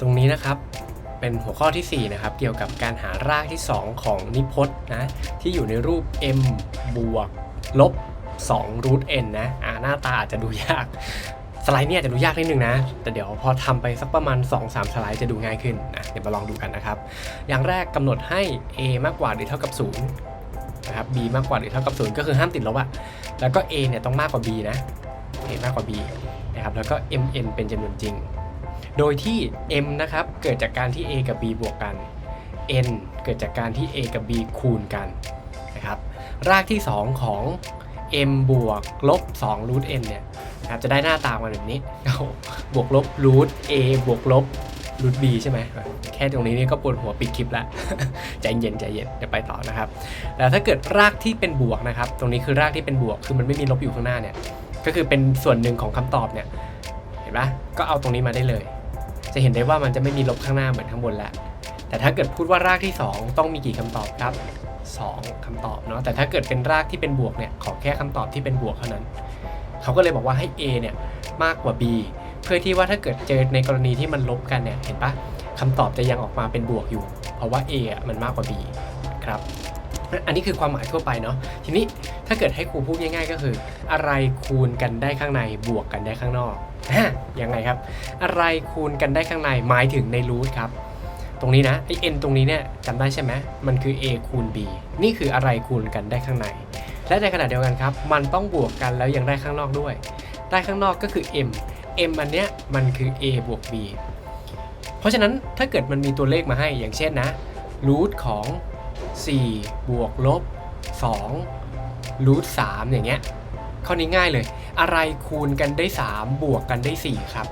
ตรงนี้นะครับเป็นหัวข้อทีสี่ 4 นะครับ เกี่ยวกับการหารากที่ 2 ของนิพจน์นะที่อยู่ในรูป m บวกลบ2 root n นะอ่าหน้าตาอาจจะดูยาก สไลด์เนี่ยอาจจะดูยากนิดนึงนะ แต่เดี๋ยวพอทำไปสักประมาณ 2-3 สไลด์จะดูง่ายขึ้นนะเดี๋ยวมาลองดูกันนะครับ อย่างแรกกำหนดให้ a มากกว่าหรือเท่ากับ 0 นะครับ b มากกว่าหรือเท่ากับ 0 ก็คือห้ามติดลบอะแล้วก็ a เนี่ยต้องมากกว่า b นะ a มากกว่า b นะครับแล้วก็ mn เป็นจำนวนจริง โดยที่ m นะครับเกิดจากการที่ a กับ b บวกกัน n เกิดจากการที่ a กับ b คูณกันนะครับรากที่ 2 ของ m บวกลบ2 root n เนี่ยนะครับจะได้หน้าตามาแบบนี้บวกลบ root a บวกลบ root b ใช่ไหมแค่ตรงนี้นี่ก็ปวดหัวปิดคลิปแล้วใจเย็นใจเย็นเดี๋ยวไปต่อนะครับแล้วถ้าเกิดรากที่เป็นบวกนะครับ ตรงนี้คือรากที่เป็นบวกคือมันไม่มีลบอยู่ข้างหน้าเนี่ยก็คือเป็นส่วนหนึ่งของคำตอบเนี่ยเห็นปะก็เอาตรงนี้มาได้เลย จะเห็นได้ว่ามันจะไม่มีลบข้างหน้าเหมือนข้างบนแล้ว แต่ถ้าเกิดพูดว่ารากที่ 2 ต้องมีกี่คำตอบครับ 2คำตอบเนาะแต่ถ้าเกิดเป็นรากที่เป็นบวกเนี่ยขอแค่คำตอบที่เป็นบวกเท่านั้น เขาก็เลยบอกว่าให้ A เนี่ยมากกว่า B เพื่อที่ว่าถ้าเกิดเจอในกรณีที่มันลบกันเนี่ยเห็นปะคำตอบจะยังออกมาเป็นบวกอยู่ เพราะว่า A อะมันมากกว่า B ครับอันนี้คือความหมายทั่วไปเนาะทีนี้ถ้าเกิดให้ครูพูดง่ายๆ ก็คือ อะไรคูณกันได้ข้างในบวกกันได้ข้างนอก ฮะยังไงครับ อะไรคูณกันได้ข้างในหมายถึงในรูทครับ ตรงนี้นะไอ n ตรงนี้เนี่ยจำได้ใช่ไหมมันคือ a คูณ b นี่คืออะไรคูณกันได้ข้างใน และในขณะเดียวกันครับ มันต้องบวกกันแล้วยังได้ข้างนอกด้วย ได้ข้างนอกก็คือ m m อันเนี้ยมันคือ a บวก b เพราะฉะนั้นถ้าเกิดมันมีตัวเลขมาให้อย่างเช่นนะรูทของ 4 บวกลบ2รูท3อย่างเงี้ยข้อนี้ง่ายเลย อะไรคูณกันได้ 3 บวกกันได้ 4 ครับ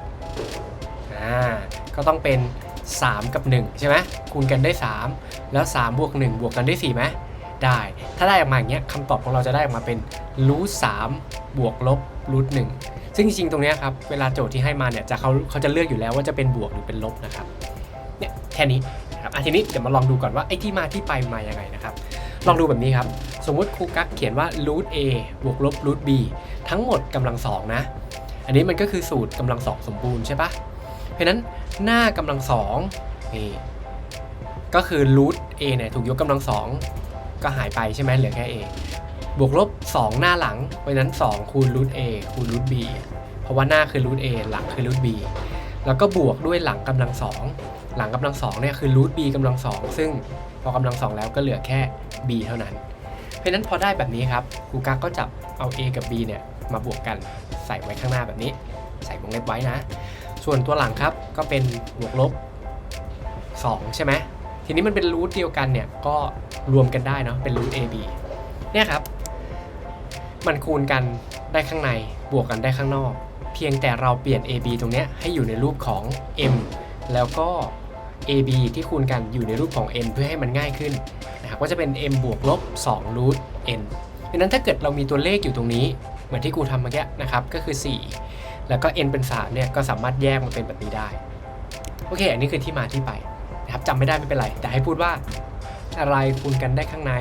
อ่าก็ต้องเป็น 3 กับ 1 ใช่ไหมคูณกันได้ 3 แล้ว 3 บวก 1 บวกกันได้4ไหมได้ ถ้าได้ออกมาอย่างเงี้ยคำตอบของเราจะได้ออกมาเป็นรูท3บวกลบรูท1ซึ่งจริงๆตรงนี้ครับเวลาโจทย์ที่ให้มาเนี่ยจะเขาเขาจะเลือกอยู่แล้วว่าจะเป็นบวกหรือเป็นลบนะครับเนี่ยแค่นี้ครับอะทีนี้เดี๋ยวมาลองดูก่อนว่าไอ้ที่มาที่ไปมายังไงนะครับ ลองดูแบบนี้ครับ สมมุติครูกักเขียนว่า root a บวกลบ root b ทั้งหมดกำลังสองนะ อันนี้มันก็คือสูตรกำลังสองสมบูรณ์ใช่ปะเพราะฉะนั้นหน้ากำลังสองนี่ก็คือ root a เนี่ยถูกยกกำลังสองก็หายไปใช่ไหมเหลือแค่ a บวกลบ 2 หน้าหลัง เพราะนั้น 2 คูณ root a คูณ root b เพราะว่าหน้าคือ root a หลังคือ root b แล้วก็บวกด้วยหลังกำลังสองหลังกำลังสองเนี่ยคือ root b กำลังสองซึ่งพอกำลังสองแล้วก็เหลือแค่ b เท่านั้น เพราะนั้นพอได้แบบนี้ครับครูกั๊กก็จับเอา a กับ b เนี่ย มาบวกกันใส่ไว้ข้างหน้าแบบนี้ ใส่วงเล็บไว้นะ ส่วนตัวหลังครับก็เป็นบวกลบ 2 ใช่ไหมทีนี้มันเป็นรูทเดียวกันเนี่ยก็รวมกันได้เนาะเป็นรูท ab เนี่ยครับ มันคูณกันได้ข้างในบวกกันได้ข้างนอก เพียงแต่เราเปลี่ยน ab ตรงเนี้ยให้อยู่ในรูปของ m แล้วก็ ab ที่คูณกันอยู่ในรูปของ n เพื่อให้มันง่ายขึ้นนะครับก็จะเป็น m บวกลบ2 root n ดังนั้นถ้าเกิดเรามีตัวเลขอยู่ตรงนี้ เหมือนที่กูทำเมื่อกี้นะครับก็คือ 4 แล้วก็ n เป็น3เนี่ยก็สามารถแยกมาเป็นแบบนี้ได้โอเค อันนี้คือที่มาที่ไปนะครับจำไม่ได้ไม่เป็นไร แต่ให้พูดว่าอะไรคูณกันได้ข้างใน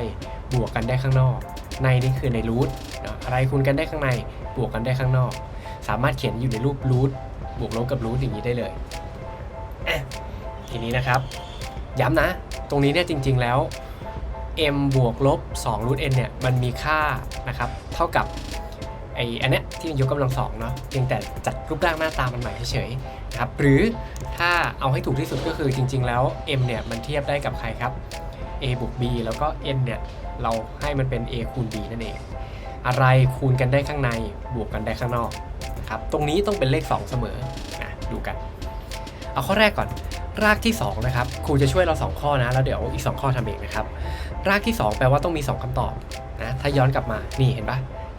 บวกกันได้ข้างนอก ในนี่คือในรูทนอะอะไรคูณกันได้ข้างในบวกกันได้ข้างนอก สามารถเขียนอยู่ในรูปรูทบวกลบกับรูทอย่างนี้ได้เลยทีนี้นะครับ ย้ำนะ ตรงนี้เนี่ยจริง ๆแล้ว m บวกลบ2 root n เนี่ยมันมีค่านะครับเท่ากับ ไออันเนี้ยที่มันยกกำลังสองเนาะเพียงแต่จัดรูปร่างหน้าตามันใหม่เฉยๆนะครับหรือถ้าเอาให้ถูกที่สุดก็คือจริง ๆ แล้ว m เนี่ยมันเทียบได้กับใครครับ a บวก b แล้วก็ n เนี่ยเราให้มันเป็น a คูณ b นั่นเอง อะไรคูณกันได้ข้างในบวกกันได้ข้างนอกนะครับตรงนี้ต้องเป็นเลข 2 เสมอนะดูกัน เอาข้อแรกก่อนรากที่2นะครับครูจะช่วยเรา 2 ข้อนะ แล้วเดี๋ยวอีก 2 ข้อทำเองนะครับ รากที่ 2 แปลว่าต้องมี 2คำตอบนะถ้าย้อนกลับมานี่เห็นปะ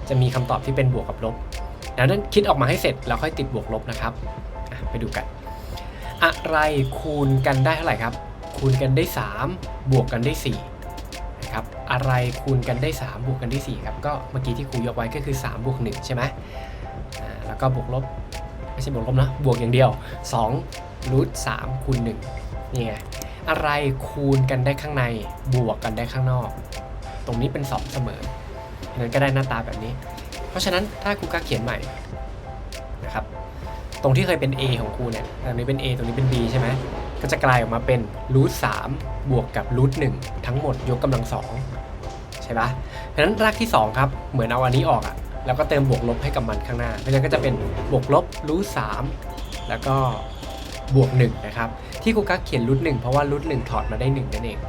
จะมีคำตอบที่เป็นบวกกับลบดังนั้นคิดออกมาให้เสร็จแล้วค่อยติดบวกลบนะครับไปดูกัน อะไรคูณกันได้เท่าไหร่ครับ คูณกันได้ 3 บวกกันได้4นะครับอะไรคูณกันได้ 3 บวกกันได้4ครับก็เมื่อกี้ที่ครูยกไว้ก็คือ3บวก1ใช่ไหมแล้วก็บวกลบไม่ใช่บวกลบนะบวกอย่างเดียว2รูท3คูณ1นี่ไงอะไรคูณกันได้ข้างในบวกกันได้ข้างนอก ตรงนี้เป็น 2 เสมอ นั้นก็ได้หน้าตาแบบนี้ เพราะฉะนั้นถ้าครูกักเขียนใหม่นะครับ ตรงที่เคยเป็น a ของครูเนี่ยตรงนี้เป็น a ตรงนี้เป็น b ใช่ไหมก็จะกลายออกมาเป็นรูทสามบวกกับรูทหนึ่งทั้งหมดยกกำลังสองใช่ปะเพราะฉะนั้นรากที่ 2 ครับ เหมือนเอาอันนี้ออกอะแล้วก็เติมบวกลบให้กับมันข้างหน้า เพราะฉะนั้นก็จะเป็นบวกลบรูทสามแล้วก็บวก1นะครับ ที่ครูกั๊กเขียนรูทหนึ่งเพราะว่ารูทหนึ่งถอดมาได้1นั่นเอง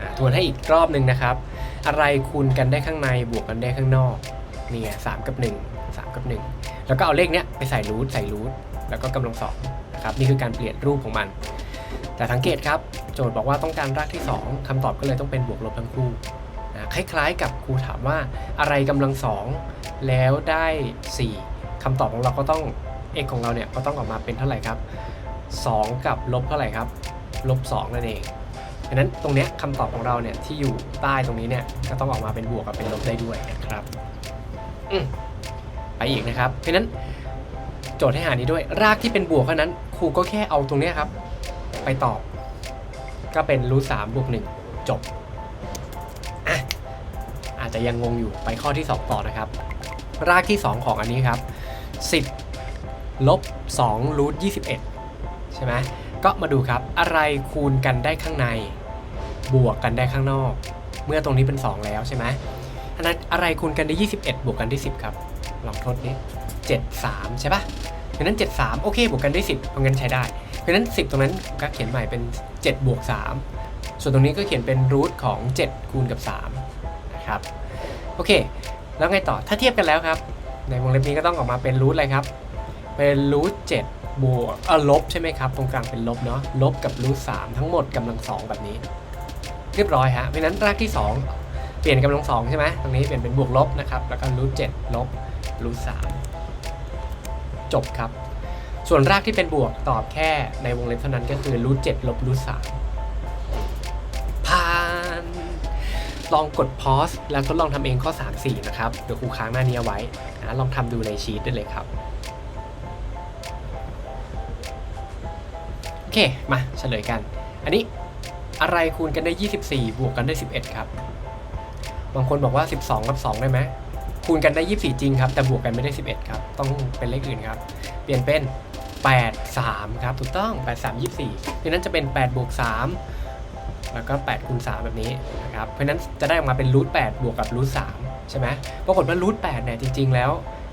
อทวนให้อีกรอบหนึ่งนะครับ อะไรคูณกันได้ข้างในบวกกันได้ข้างนอกนี่ไงสามกับ1 3กับ1แล้วก็เอาเลขเนี้ยไปใส่รูทใส่รูทแล้วก็กำลังสองนะครับนี่คือการเปลี่ยนรูปของมัน แต่สังเกตครับโจทย์บอกว่าต้องการรากที่ 2คำตอบก็เลยต้องเป็นบวกลบทั้งคู่นะคล้ายๆ กับครูถามว่าอะไรกำลังสองแล้วได้ 4คำตอบของเราก็ต้อง x ของเราเนี่ยก็ต้องออกมาเป็นเท่าไหร่ครับ 2 กับลบเท่าไหร่ครับลบ2นั่นเอง ดังนั้นตรงเนี้ยคำตอบของเราเนี่ยที่อยู่ใต้ตรงนี้เนี่ยก็ต้องออกมาเป็นบวกกับเป็นลบได้ด้วยนะครับอืมไปอีกนะครับ เพราะฉะนั้นโจทย์ให้หานี้ด้วย รากที่เป็นบวกเท่านั้นครูก็แค่เอาตรงเนี้ยครับ ไปตอบ ก็เป็นรูทสามบวกหนึ่งจบอะอาจจะยังงงอยู่ไปข้อที่ 2 ต่อนะครับ รากที่ 2 ของอันนี้ครับ 10ลบ2รูท21 ใช่ไหม ก็มาดูครับ อะไรคูณกันได้ข้างใน บวกกันได้ข้างนอก เมื่อตรงนี้เป็น 2 แล้วใช่ไหมอันนั้นอะไรคูณกันได้ 21 บวกกันได้ 10 ครับ ลองทดนี้7 3 ใช่ปะดังนั้น 7 3 โอเค บวกกันได้ 10เพราะงั้นใช้ได้ เพราะฉะนั้น 10 ตรงนั้นก็เขียนใหม่เป็น 7 บวก 3 ส่วนตรงนี้ก็เขียนเป็นรูทของ 7 คูณกับ3นะครับ โอเค แล้วไงต่อ ถ้าเทียบกันแล้วครับ ในวงเล็บนี้ก็ต้องออกมาเป็นรูทอะไรครับ เป็นรูท7 บวกเออลบใช่ไหมครับ ตรงกลางเป็นลบเนาะลบกับรูท3ทั้งหมดกำลัง2แบบนี้ เรียบร้อยฮะเพราะนั้นรากที่ 2 เปลี่ยนกำลัง2ใช่ไหมตรงนี้เปลี่ยนเป็นบวกลบนะครับ แล้วก็รูท7ลบรูท3จบครับ ส่วนรากที่เป็นบวกตอบแค่ในวงเล็บเท่านั้นก็คือรูท7ลบรูท3ผ่านลองกด pause แล้วทดลองทำเองข้อ 3 4 นะครับ เดี๋ยวครูค้างหน้านี้เอาไว้นะลองทำดูในชีตได้เลยครับ เค มาเฉลยกัน อันนี้อะไรคูณกันได้ 24 บวกกันได้ 11 ครับ บางคนบอกว่า 12 กับ 2 ได้ไหมคูณกันได้ 24 จริงครับ แต่บวกกันไม่ได้ 11 ครับ ต้องเป็นเลขอื่นครับ เปลี่ยนเป็น 8 3 ครับ ถูกต้อง 8 3 24ดังนั้นจะเป็น 8 บวก 3 แล้วก็8คูณ3แบบนี้นะครับ เพราะฉะนั้นจะได้ออกมาเป็นรูท8บวกกับรูท3ใช่ไหมปรากฏว่ารูท8เนี่ยจริง ๆ แล้ว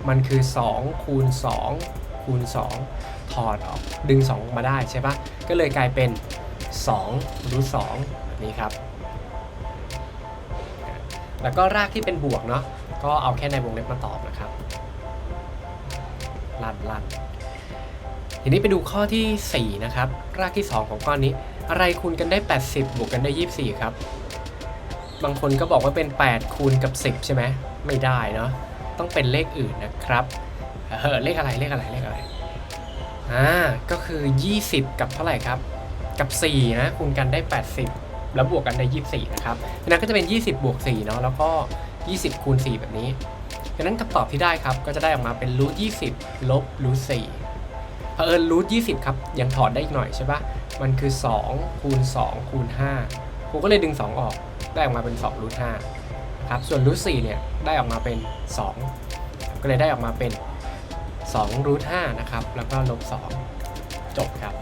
มันคือ 2 คูณ 2 คูณ 2 ถอดออกดึง 2 ออกมาได้ใช่ปะก็เลยกลายเป็น2รูท2แบบนี้ครับ แล้วก็รากที่เป็นบวกเนาะก็เอาแค่ในวงเล็บมาตอบนะครับลันลันทีนี้ไปดูข้อที่ 4 นะครับ รากที่ 2 ของก้อนนี้ อะไรคูณกันได้ 80 บวกกันได้ 24 ครับ บางคนก็บอกว่าเป็น 8 คูณกับ 10 ใช่ไหมไม่ได้เนาะต้องเป็นเลขอื่นนะครับ เออเลขอะไรเลขอะไรเลขอะไรอ่าก็คือ 20 กับเท่าไหร่ครับ กับ 4 นะคูณกันได้ 80 แล้วบวกกันได้ 24 นะครับดังนั้นก็จะเป็น 20 บวก 4 เนาะแล้วก็ 20 คูณ 4 แบบนี้ดังนั้นคำตอบที่ได้ครับก็จะได้ออกมาเป็นรูท20ลบรูท4เผอิญรูท20 ครับ ยังถอดได้อีกหน่อยใช่ปะมันคือ 2 คูณ 2 คูณ5ครูก็เลยดึง 2 ออกได้ออกมาเป็น2รูท5นะครับส่วนรูท4เนี่ยได้ออกมาเป็น 2 ก็เลยได้ออกมาเป็น 2รูท5นะครับ แล้วก็ลบ 2 จบครับ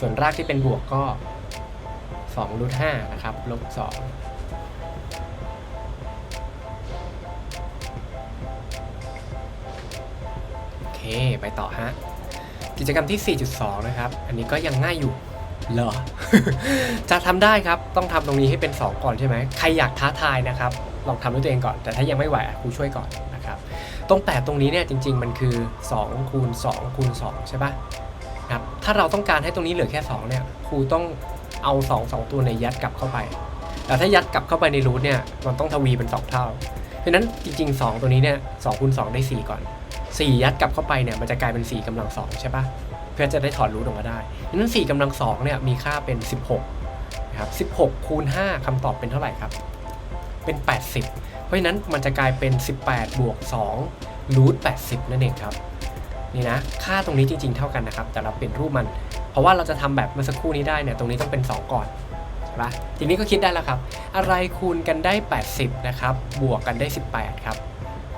ส่วนรากที่เป็นบวกก็2รูท5นะครับ ลบ 2 โอเค ไปต่อฮะ กิจกรรมที่ 4.2 นะครับ อันนี้ก็ยังง่ายอยู่เหรอ จะทำได้ครับ ต้องทำตรงนี้ให้เป็น 2 ก่อนใช่ไหม ใครอยากท้าทายนะครับ ลองทำด้วยตัวเองก่อน แต่ถ้ายังไม่ไหวครูช่วยก่อน ตรง 8 ตรงนี้เนี่ยจริง ๆ มันคือ2คูณ2คูณ2ใช่ปะครับถ้าเราต้องการให้ตรงนี้เหลือแค่ 2 เนี่ยครูต้องเอา 2 2 ตัวในยัดกลับเข้าไป แต่ถ้ายัดกลับเข้าไปในรูทเนี่ยมันต้องทวีเป็น 2 เท่า เพราะนั้นจริง ๆ 2 ตัวนี้เนี่ย2คูณ2ได้ 4 ก่อน 4 ยัดกลับเข้าไปเนี่ยมันจะกลายเป็น 4กำลัง2ใช่ปะเพื่อจะได้ถอดรูทออกมาได้ดังนั้น 4กำลัง2เนี่ยมีค่าเป็น 16นะครับ16คูณ5คำตอบเป็นเท่าไหร่ครับเป็น 80 ราะฉะนั้นมันจะกลายเป็น 18 บวก2รูท80 นั่นเองครับนี่นะค่าตรงนี้จริง ๆ เท่ากันนะครับ แต่เราเปลี่ยนรูปมัน เพราะว่าเราจะทำแบบเมื่อสักครู่นี้ได้เนี่ยตรงนี้ต้องเป็น 2 ก่อนใช่ปะทีนี้ก็คิดได้แล้วครับ อะไรคูณกันได้ 80 นะครับ บวกกันได้ 18 ครับ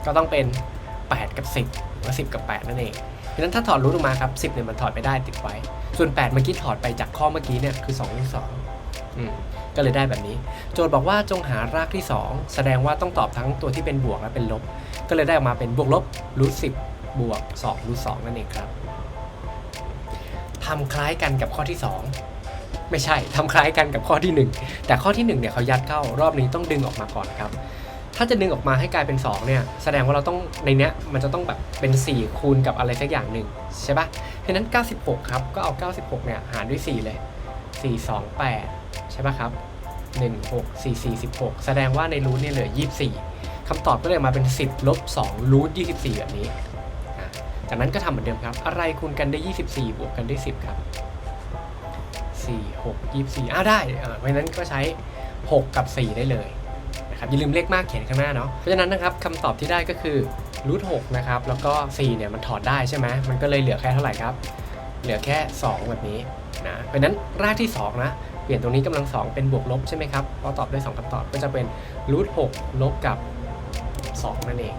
ก็ต้องเป็น 8 กับ 10ว่า 10 กับ 8 นั่นเองเพราะฉะนั้นถ้าถอดรูทออกมาครับ 10เนี่ยมันถอดไม่ได้ติดไว้ ส่วน 8 เมื่อกี้ถอดไปจากข้อเมื่อกี้เนี่ยคือ2รูท2อืม ก็เลยได้แบบนี้ โจทย์บอกว่าจงหารากที่ 2 แสดงว่าต้องตอบทั้งตัวที่เป็นบวกและเป็นลบ ก็เลยได้ออกมาเป็นบวกลบรูท10บวก2รูท2นั่นเองครับทำคล้ายกันกับข้อที่ 2 ไม่ใช่ทำคล้ายกันกับข้อที่ 1 แต่ข้อที่1เนี่ยเขายัดเข้ารอบนี้ต้องดึงออกมาก่อนครับถ้าจะดึงออกมาให้กลายเป็น 2 เนี่ย แสดงว่าเราต้องในเนี้ยมันจะต้องแบบเป็น 4 คูณกับอะไรสักอย่างหนึ่งใช่ปะเพราะนั้น 96 ครับ ก็เอา 96 เนี่ย หารด้วย 4 เลย 4 2 8 ใช่ปะครับ 1 6 4 4 16 แสดงว่าในรูทเนี่ยเหลือ 24คำตอบก็เลยมาเป็น 10ลบ2รูท24 แบบนี้ จากนั้นก็ทำเหมือนเดิมครับ อะไรคูณกันได้ 24 บวกกันได้ 10 ครับ 4 6 24อะได้เออเพราะนั้นก็ใช้ 6 กับ 4 ได้เลยนะครับอย่าลืมเลขมากเขียนข้างหน้าเนาะเพราะฉะนั้นนะครับคำตอบที่ได้ก็คือรูท6นะครับแล้วก็ 4 เนี่ยมันถอดได้ใช่ไหมมันก็เลยเหลือแค่เท่าไหร่ครับ เหลือแค่ 2 แบบนี้นะเพราะนั้นรากที่ 2 นะ เปลี่ยนตรงนี้กำลัง2เป็นบวกลบใช่ไหมครับเพอตอบได้2คำตอบก็จะเป็นรูท6ลบกับ 2 นั่นเอง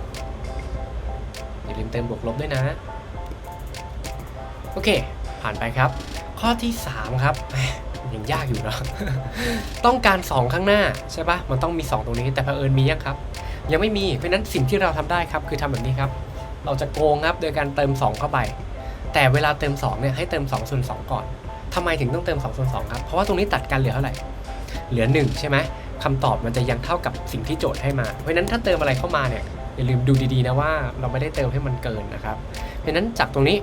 อย่าลืมเติมบวกลบด้วยนะ โอเค ผ่านไปครับ ข้อที่ 3 ครับยังยากอยู่เนาะต้องการ 2 ข้างหน้าใช่ปะมันต้องมี 2 ตรงนี้แต่เผอิญมียังครับ ยังไม่มีเพราะนั้นสิ่งที่เราทำได้ครับ คือทำแบบนี้ครับ เราจะโกงครับโดยการเติม 2 เข้าไป แต่เวลาเติม2เนี่ยให้เติม2ส่วน2ก่อน ทำไมถึงต้องเติม2ส่วน2ครับ เพราะว่าตรงนี้ตัดกันเหลือเท่าไหร่ เหลือ 1 ใช่ไหมคำตอบมันจะยังเท่ากับสิ่งที่โจทย์ให้มา เพราะนั้นถ้าเติมอะไรเข้ามาเนี่ยอย่าลืมดูดีๆนะว่าเราไม่ได้เติมให้มันเกินนะครับ เพราะนั้นจากตรงนี้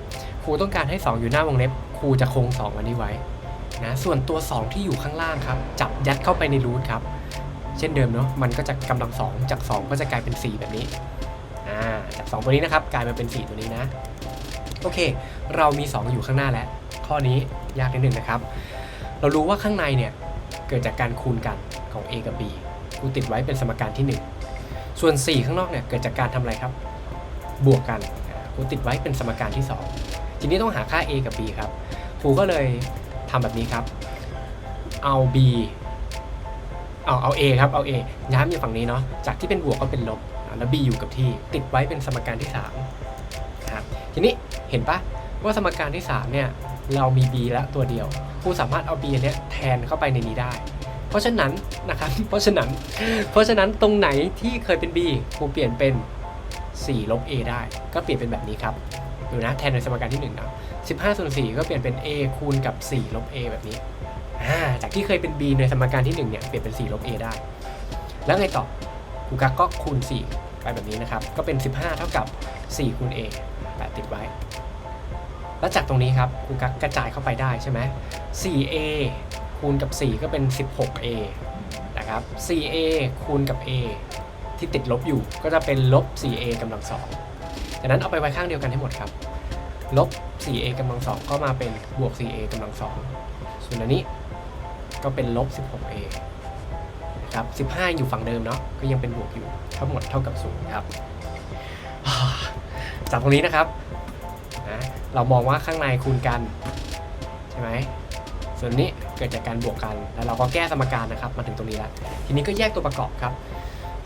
ครูต้องการให้ 2 อยู่หน้าวงเล็บครูจะคง 2 อันนี้ไว้นะส่วนตัว 2 ที่อยู่ข้างล่างครับ จับยัดเข้าไปในรูทครับ เช่นเดิมเนาะมันก็จะกำลัง 2 จาก 2 ก็จะกลายเป็น 4 แบบนี้อ่าจาก 2 ตัวนี้นะครับ กลายมาเป็น 4 ตัวนี้นะ โอเค เรามี 2 อยู่ข้างหน้าแล้ว ข้อนี้ยากนิดนึงนะครับ เรารู้ว่าข้างในเนี่ยเกิดจากการคูณกันของ a กับ b กูติดไว้เป็นสมการที่ 1 ส่วน 4 ข้างนอกเนี่ยเกิดจากการทำอะไรครับ บวกกันกูติดไว้เป็นสมการที่ 2 ทีนี้ต้องหาค่า a กับ b ครับครูก็เลยทำแบบนี้ครับ เอา B เอาเอา A ครับเอา A ย้ำอยู่ฝั่งนี้เนาะจากที่เป็นบวกก็เป็นลบแล้ว B อยู่กับที่ติดไว้เป็นสมการที่3นะครับทีนี้เห็นปะว่าสมการที่3เนี่ย เรามี B แล้วตัวเดียวครูสามารถเอา B อันเนี้ยแทนเข้าไปในนี้ได้ เพราะฉะนั้นนะครับ เพราะฉะนั้น เพราะฉะนั้นตรงไหนที่เคยเป็น B ครูเปลี่ยนเป็น 4 ลบ A ได้ ก็เปลี่ยนเป็นแบบนี้ครับดูนะแทนในสมการที่1เนะ 15ส่วน4ก็เปลี่ยนเป็น a คูณกับ 4 ลบ a แบบนี้าจากที่เคยเป็น b ในสมการที่ 1 เนี่ย เปลี่ยนเป็น 4 ลบ a ได้ แล้วไงต่อครูกักก็คูณ 4 ไปแบบนี้นะครับ ก็เป็น 15 เท่ากับ 4 คูณ a แปะติดไว้ แล้วจากตรงนี้ครับครูกักกระจายเข้าไปได้ใช่ไหม 4a คูณกับ 4 ก็เป็น 16a นะครับ 4a คูณกับ a ที่ติดลบอยู่ก็จะเป็นลบ 4a กำลังสองจากนั้นเอาไปไว้ข้างเดียวกันให้หมดครับ ลบ 4a กำลังสองก็มาเป็นบวก 4a กำลังสองส่วนอันนี้ก็เป็นลบ 16a นะครับ 15 อยู่ฝั่งเดิมเนาะ ก็ยังเป็นบวกอยู่ ทั้งหมดเท่ากับ0ครับจากตรงนี้นะครับนะ เรามองว่าข้างในคูณกันใช่ไหมส่วนนี้เกิดจากการบวกกัน แล้วเราก็แก้สมการนะครับมาถึงตรงนี้แล้วทีนี้ก็แยกตัวประกอบครับ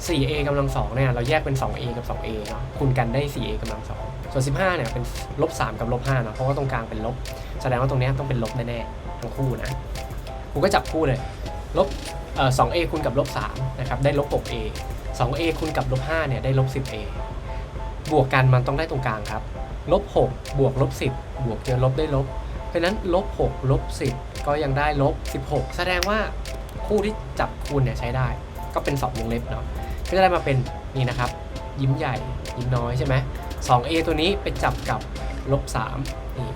4a กำลังสองเนี่ยเราแยกเป็น 2a กับ 2a เนาะคูณกันได้ 4a กำลังสองส่วน 15เนี่ยเป็นลบ3กับลบ5เนอะเพราะว่าตรงกลางเป็นลบ แสดงว่าตรงนี้ต้องเป็นลบแน่ๆทั้งคู่นะกูก็จับคู่เลยลบเอ่อ 2a คูณกับลบ3นะครับได้ลบ 6a 2a คูณกับลบ5เนี่ยได้ลบ 10a บวกกันมันต้องได้ตรงกลางครับลบ6บวกลบ10 บวกเจอลบได้ลบ เพราะนั้นลบ6ลบ10 ก็ยังได้ลบ 16 แสดงว่าคู่ที่จับคูณเนี่ยใช้ได้ ก็เป็น2วงเล็บเนาะก็จะได้มาเป็นนี่นะครับ ยิ้มใหญ่ยิ้มน้อยใช่ไหม 2a ตัวนี้ไปจับกับลบ3นี่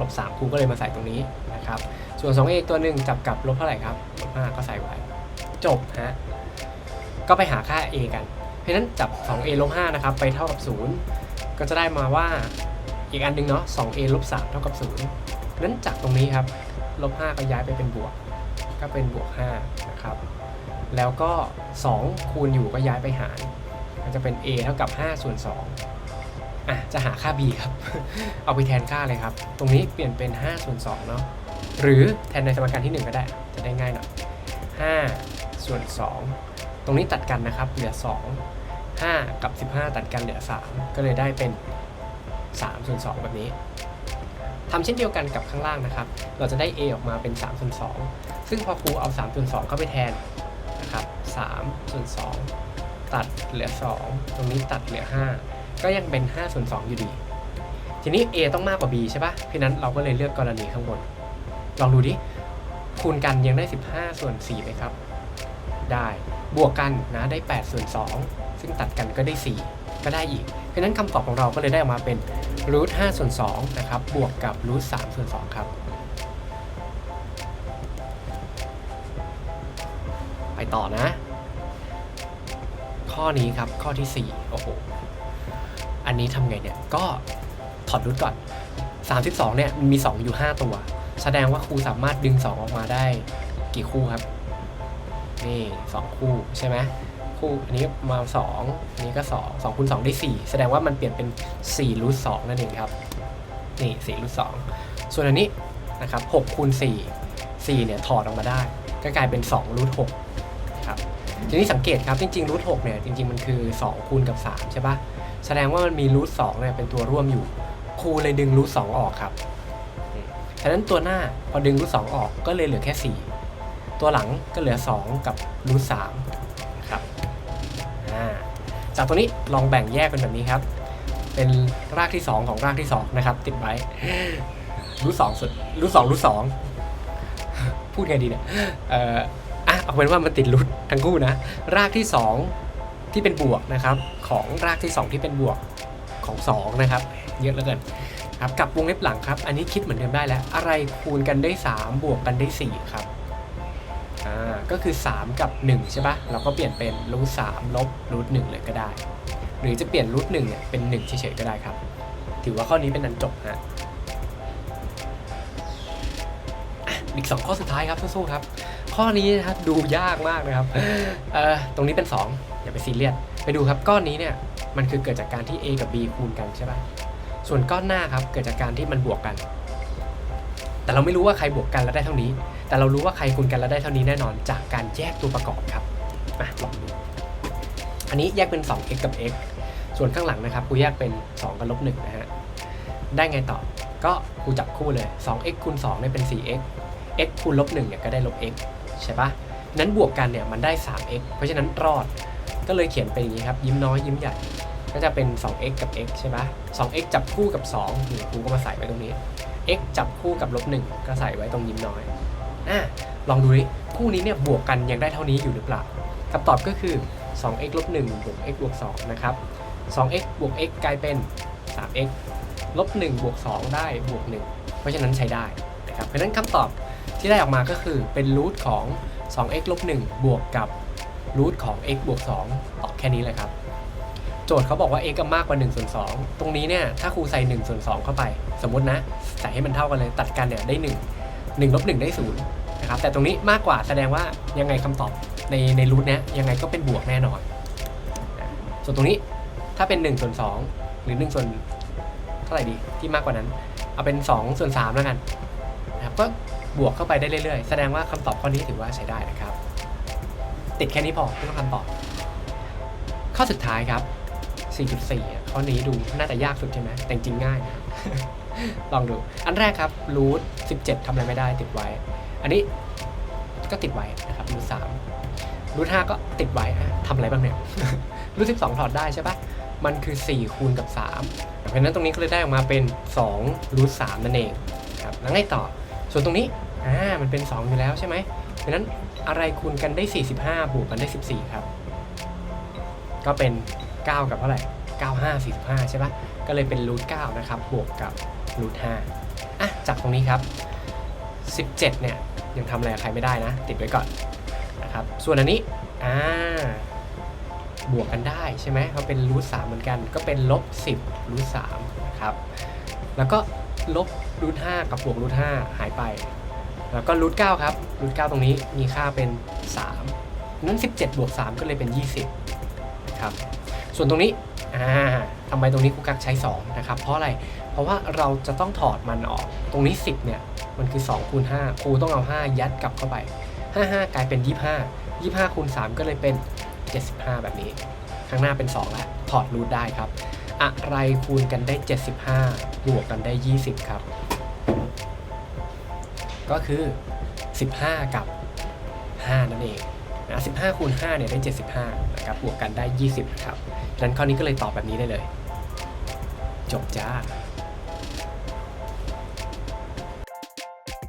ลบ3ครูก็เลยมาใส่ตรงนี้นะครับ ส่วน 2a ตัวหนึ่งจับกับลบเท่าไหร่ครับลบ5ก็ใส่ไว้ จบฮะก็ไปหาค่า a กัน ราะนั้นจับ 2a ลบ5นะครับไปเท่ากับ 0 ก็จะได้มาว่าอีกอันหนึงเนาะ 2a ลบ3เท่ากับ0นั้นจากตรงนี้ครับลบ5ก็ย้ายไปเป็นบวก ก็เป็นบวก5นะครับ แล้วก็ 2 คูณอยู่ก็ย้ายไปหารก็จะเป็น a เท่ากับ5ส่วน2อะจะหาค่า b ครับ เอาไปแทนค่าเลยครับ ตรงนี้เปลี่ยนเป็น5ส่วน2เนาะ หรือแทนในสมการที่ 1 ก็ได้ จะได้ง่ายหน่อย5ส่วน2ตรงนี้ตัดกันนะครับ เหลือ 2 5 กับ 15 ตัดกันเหลือ 3 ก็เลยได้เป็น 3 ส่วน 2 แบบนี้ทำเช่นเดียวกันกับข้างล่างนะครับ เราจะได้ a ออกมาเป็น3ส่วน2ซึ่งพอครูเอา3ส่วน2เข้าไปแทนนะครับ3ส่วน2ตัดเหลือ 2 ตรงนี้ตัดเหลือ 5 ก็ยังเป็น5ส่วน2อยู่ดี ทีนี้ a ต้องมากกว่า b ใช่ปะเพราะนั้นเราก็เลยเลือกกรณีข้างบน ลองดูดิ คูณกันยังได้ 15 ส่วน4ไหมครับ ได้ บวกกันนะได้ 8 ส่วน 2 ซึ่งตัดกันก็ได้ 4 ก็ได้อีก เพราะนั้นคำตอบของเราก็เลยได้ออกมาเป็นรูท5ส่วน2นะครับบวกกับรูท3ส่วน2ครับ ไปต่อนะ ข้อนี้ครับข้อที่ 4 โอ้โห อันนี้ทำไงเนี่ย ก็ถอดรูทก่อน 32 เนี่ยมันมี2 อยู่ 5 ตัว แสดงว่าครูสามารถดึง 2 ออกมาได้กี่คู่ครับ นี่ 2 คู่ใช่ไหม คู่ อันนี้มา2อันนี้ก็2 2คูณ2ได้ 4 แสดงว่ามันเปลี่ยนเป็น4รูท2นั่นเองครับ นี่4รูท2ส่วนอันนี้นะครับ6คูณ4 4เนี่ยถอดออกมาได้ ก็กลายเป็น2รูท6ครับทีนี้สังเกตครับจริงๆรูท6เนี่ยจริงๆมันคือ2คูณกับ3ใช่ปะแสดงว่ามันมีรูท2เนี่ยเป็นตัวร่วมอยู่ครูเลยดึงรูท2ออกครับฉะนั้นตัวหน้าพอดึงรูท2ออกก็เลยเหลือแค่ 4 ตัวหลังก็เหลือ 2 กับรูท3นะครับอ่า จากตัวนี้ลองแบ่งแยกเป็นแบบนี้ครับ เป็นรากที่ 2 ของรากที่ 2 นะครับ ติดไว้รูทสองสุดรูทสองรูทสองพูดไงดีเนี่ยเอ่ออะเอาเป็นว่ามันติดรูททั้งคู่นะ รากที่ 2 ที่เป็นบวกนะครับ ของรากที่ 2 ที่เป็นบวกของ 2 นะครับ เยอะเหลือเกินครับกับวงเล็บหลังครับ อันนี้คิดเหมือนเดิมได้แล้ว อะไรคูณกันได้ 3 บวกกันได้ 4 ครับ อ่าก็คือ 3 กับ 1 ใช่ปะเราก็เปลี่ยนเป็นรูทสามลบรูทหนึ่งเลยก็ได้ หรือจะเปลี่ยนรูทหนึ่งเนี่ยเป็น1เฉยๆก็ได้ครับ ถือว่าข้อนี้เป็นอันจบฮะอีก 2 ข้อสุดท้ายครับสู้ๆครับ ข้อนี้นะครับดูยากมากนะครับเอ่อตรงนี้เป็น 2 อย่าไปซีเรียสไปดูครับก้อนนี้เนี่ยมันคือเกิดจากการที่ a กับ b คูณกันใช่ปะส่วนก้อนหน้าครับเกิดจากการที่มันบวกกัน แต่เราไม่รู้ว่าใครบวกกันแล้วได้เท่านี้ แต่เรารู้ว่าใครคูณกันแล้วได้เท่านี้แน่นอนจากการแยกตัวประกอบครับมาลองดูอันนี้แยกเป็น 2x กับ x ส่วนข้างหลังนะครับกูแยกเป็น 2 กับลบ1นะฮะได้ไงต่อก็กูจับคู่เลย 2x คูณ2เนี่ยเป็น 4x x คูณลบ1เนี่ยก็ได้ลบ x ใช่ปะนั้นบวกกันเนี่ยมันได้ 3x เพราะฉะนั้นรอดก็เลยเขียนเป็นอย่างนี้ครับ ยิ้มน้อยยิ้มใหญ่ก็จะเป็น 2x กับ x ใช่ไหม 2x จับคู่กับ2นี่ครูก็มาใส่ไว้ตรงนี้ x จับคู่กับลบ1ก็ใส่ไว้ตรงยิ้มน้อย อะลองดูดิคู่นี้เนี่ยบวกกันยังได้เท่านี้อยู่หรือเปล่าคำตอบก็คือ 2x ลบ1บวก x บวก2นะครับ 2x บวก x กลายเป็น 3x ลบ1บวก2ได้บวก 1 เพราะฉะนั้นใช้ได้นะครับ เพราะฉะนั้นคำตอบที่ได้ออกมาก็คือเป็นรูทของ 2x ลบ1บวกกับรูทของ x บวก2ตอบแค่นี้เลยครับ โจทย์เขาบอกว่า x ก็มากกว่า1ส่วน2ตรงนี้เนี่ยถ้าครูใส่1ส่วน2เข้าไป สมมตินะใส่ให้มันเท่ากันเลยตัดกันเนี่ยได้ 1 1ลบ1ได้0 นะครับแต่ตรงนี้มากกว่าแสดงว่ายังไงคำตอบในในรูทเนี้ยยังไงก็เป็นบวกแน่นอน ส่วนตรงนี้ถ้าเป็น1ส่วน2หรือ1ส่วนเท่าไหร่ดีที่มากกว่านั้น เอาเป็น2ส่วน3แล้วกันนะครับก็บวกเข้าไปได้เรื่อยๆ แสดงว่าคำตอบข้อนี้ถือว่าใช้ได้นะครับ ติดแค่นี้พอไม่ต้องคำตอบ ข้อสุดท้ายครับ 4.4อ่ข้อนี้ดูน่าจะยากสุดใช่ไหมแต่จริงง่าย ลองดู อันแรกครับรูท17ทำอะไรไม่ได้ติดไว้ อันนี้ก็ติดไว้นะครับรูท3รูท5ก็ติดไว้อะทำอะไรบ้างเนี่ยรูท12ถอดได้ใช่ปะมันคือ 4 คูณกับ 3 เพราะฉะนั้นตรงนี้ก็เลยได้ออกมาเป็น2รูท3นั่นเองครับแล้วไงต่อ ส่วนตรงนี้อ่ามันเป็น 2 อยู่แล้วใช่ไหมเพราะฉะนั้นอะไรคูณกันได้ 45 บวกกันได้ 14 ครับ ก็เป็น 9 กับเท่าไหร่ 95 45 ใช่ปะก็เลยเป็นรูท9นะครับ บวกกับรูท5อะจากตรงนี้ครับ 17 เนี่ย ยังทำอะไรกับใครไม่ได้นะ ติดไว้ก่อนนะครับ ส่วนอันนี้อ่าบวกกันได้ใช่ไหมเขาเป็นรูท3เหมือนกัน ก็เป็นลบ10รูท3นะครับ แล้วก็ลบรูท5กับบวกรูท5หายไป แล้วก็รูท9ครับรูท9ตรงนี้มีค่าเป็น 3 นั้น 17 บวก 3 ก็เลยเป็น 20นะครับ ส่วนตรงนี้อ่า ทำไมตรงนี้ครูกักใช้ 2 นะครับ เพราะอะไร เพราะว่าเราจะต้องถอดมันออก ตรงนี้ 10 เนี่ย มันคือ2คูณ5ครูต้องเอา 5 ยัดกลับเข้าไป 55 กลายเป็น 25 25คูณ3ก็เลยเป็น 75 แบบนี้ ข้างหน้าเป็น 2 แล้ว ถอดรูทได้ครับ อะไรคูณกันได้ 75 บวกกันได้ 20 ครับ ก็คือ 15 กับ 5 นั่นเองนะ15คูณ5เนี่ยได้ 75 นะครับ บวกกันได้ 20นะครับดังนั้นข้อนี้ก็เลยตอบแบบนี้ได้เลย จบจ้า